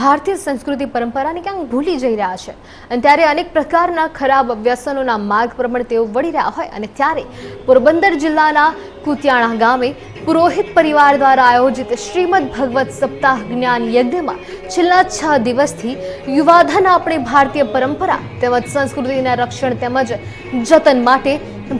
ભારતીય સંસ્કૃતિ પરંપરાને ક્યાંક ભૂલી જઈ રહ્યા છે. અને ત્યારે અનેક પ્રકારના ખરાબ વ્યસનોના માર્ગ પ્રમાણે તેઓ વળી રહ્યા હોય અને ત્યારે પોરબંદર જિલ્લાના કુતિયાણા ગામે પુરોહિત પરિવાર દ્વારા આયોજિત શ્રીમદ ભગવત સપ્તાહ જ્ઞાન યજ્ઞમાં છેલ્લા છ દિવસથી યુવાધન આપણી ભારતીય પરંપરા તેમજ સંસ્કૃતિના રક્ષણ તેમજ જતન માટે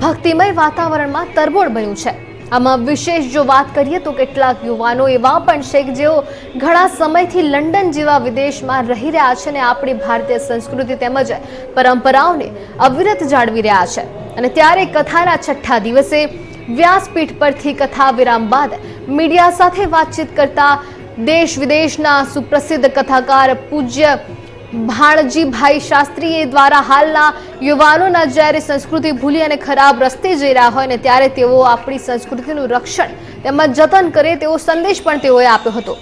ભક્તિમય વાતાવરણમાં તરબોળ બન્યું છે. આમાં વિશેષ જો વાત કરીએ તો કેટલાક યુવાનો એવા પણ છે કે જેઓ ઘણા સમયથી લંડન જેવા વિદેશમાં રહી રહ્યા છે અને આપણી ભારતીય સંસ્કૃતિ તેમજ પરંપરાઓને અવિરત જાળવી રહ્યા છે. અને ત્યારે કથાના છઠ્ઠા દિવસે વ્યાસપીઠ પરથી કથા વિરામ બાદ મીડિયા સાથે વાતચીત કરતા દેશ વિદેશના સુપ્રસિદ્ધ કથાકાર પૂજ્ય ભાણજીભાઈ શાસ્ત્રીએ દ્વારા હાલના યુવાનોના જ્યારે સંસ્કૃતિ ભૂલી અને ખરાબ રસ્તે જઈ રહ્યા હોય ને ત્યારે તેઓ આપણી સંસ્કૃતિનું રક્ષણ તેમજ જતન કરે તેવો સંદેશ પણ તેઓએ આપ્યો હતો.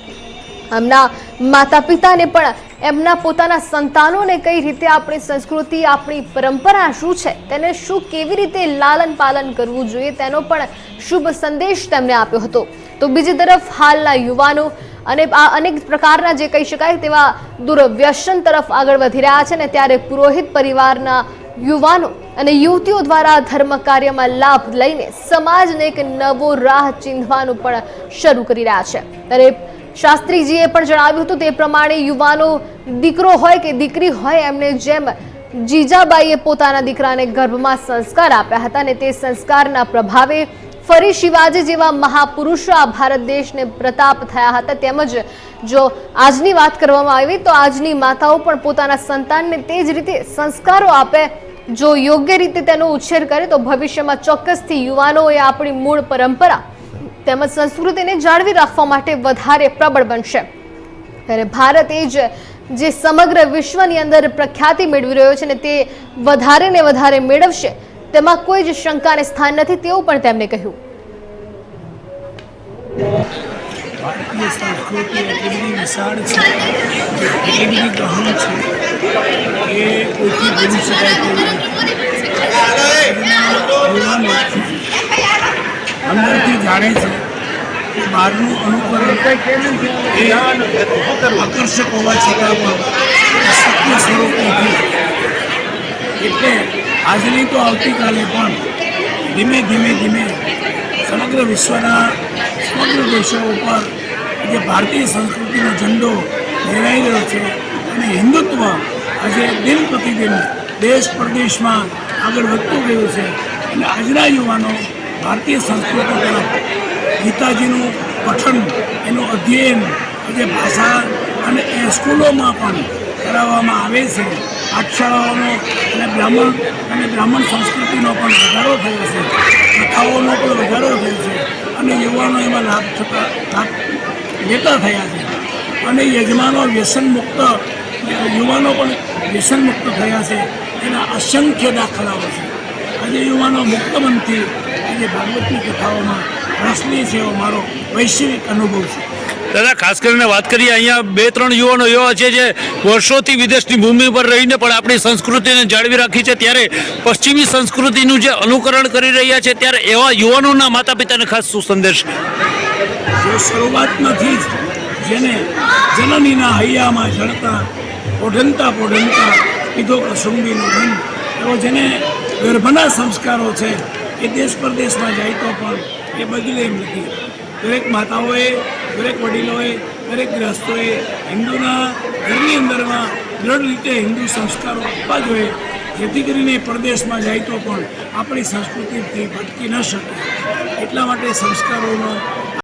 એમના માતા પિતાને પણ એમના પોતાના સંતાનોને કઈ રીતે આપણી સંસ્કૃતિ, આપણી પરંપરા શું છે, તેને શું કેવી રીતે લાલન પાલન કરવું જોઈએ તેનો પણ શુભ સંદેશ તેમને આપ્યો હતો. તો બીજી તરફ હાલના યુવાનો અને આ અનેક પ્રકારના જે કહી શકાય તેવા દુર્વ્યસન તરફ આગળ વધી રહ્યા છે ને ત્યારે પુરોહિત પરિવારના યુવાનો અને યુવતીઓ દ્વારા ધર્મ કાર્યમાં લાભ લઈને સમાજને એક નવો રાહ ચીંધવાનું પણ શરૂ કરી રહ્યા છે. ત્યારે શાસ્ત્રીજીએ પણ જણાવ્યું હતું તે પ્રમાણે યુવાનો દીકરો હોય કે દીકરી હોય એમને જેમ જીજાબાઈએ પોતાના દીકરાને ગર્ભમાં સંસ્કાર આપ્યા હતા અને તે સંસ્કારના પ્રભાવે ફરી શિવાજી જેવા મહાપુરુષો આ ભારત દેશને પ્રતાપ થયા હતા. તેમજ જો આજની વાત કરવામાં આવી તો આજની માતાઓ પણ પોતાના સંતાનને તે જ રીતે સંસ્કારો આપે, જો યોગ્ય રીતે તેનો ઉછેર કરે તો ભવિષ્યમાં ચોક્કસથી યુવાનોએ આપણી મૂળ પરંપરા તેમજ સંસ્કૃતિને જાળવી રાખવા માટે વધારે પ્રબળ બનશે. ત્યારે ભારત એ જ જે સમગ્ર વિશ્વની અંદર પ્રખ્યાતિ મેળવી રહ્યો છે ને તે વધારે ને વધારે મેળવશે, તેમાં કોઈ જ શંકાને સ્થાન નથી તેવું પણ તેમણે કહ્યું. ભારતીય સંસ્કૃતિ એટલી બધી વિશાળ છે એટલી બધી ગહન છે એ કોઈથી ભૂલી શકાય તેવું નથી યુવાનો અંદરથી જાણે છે કે બહારનું અનુકરણ એ આકર્ષક હોવા છતાં પણ એ સત્ય સ્વરૂપ નથી એટલે આજની તો આવતીકાલે પણ ધીમે ધીમે ધીમે સમગ્ર વિશ્વના સમગ્ર દેશો ઉપર જે ભારતીય સંસ્કૃતિનો ઝંડો લહેરાઈ રહ્યો છે અને હિન્દુત્વ આજે દિન પ્રતિદિન દેશ પ્રદેશમાં આગળ વધતું ગયું છે. અને આજના યુવાનો ભારતીય સંસ્કૃતિ તરફ ગીતાજીનું પઠન, એનું અધ્યયન જે ભાષા અને એ સ્કૂલોમાં પણ કરાવવામાં આવે છે. પાઠશાળાઓનો અને બ્રાહ્મણ અને બ્રાહ્મણ સંસ્કૃતિનો પણ વધારો થયો છે. કથાઓનો પણ વધારો એમાં લાભ થતા લાભ લેતા થયા છે. અને યજમાનો વ્યસન મુક્ત યુવાનો પણ વ્યસન મુક્ત થયા છે. એના અસંખ્ય દાખલાઓ છે. આજે યુવાનો મુક્ત મનથી આજે ભાગવતની કથાઓમાં રસ લે છે એવો મારો વૈશ્વિક અનુભવ છે. દાદા, ખાસ કરીને વાત કરીએ, અહીંયા બે, ત્રણ યુવાનો એવા છે જે વર્ષોથી વિદેશની ભૂમિ પર રહીને પણ આપણી સંસ્કૃતિને જાળવી રાખી છે. ત્યારે પશ્ચિમી સંસ્કૃતિનું જે અનુકરણ કરી રહ્યા છે, ત્યારે એવા યુવાનોના માતા પિતાને ખાસ શું સંદેશ? શરૂઆતમાંથી જ, જેને જનનીના હૈયામાં જળતા પોઢનતા પોઢનતા કીધો કસુંબીનો ધન, એવો જેને ગર્ભના સંસ્કારો છે, એ દેશ પરદેશમાં જાય તો પણ એ બદલે એમ નથી. દરેક માતાઓએ દરેક વડીલોએ, દરેક ગ્રસ્તોએ હિન્દુના ઘરની અંદરમાં દ્રઢ રીતે હિન્દુ સંસ્કારો આપવા જોઈએ. જેથી કરીને પરદેશમાં જાય તો પણ આપણી સંસ્કૃતિથી ભટકી ન શકે. એટલા માટે સંસ્કારોનો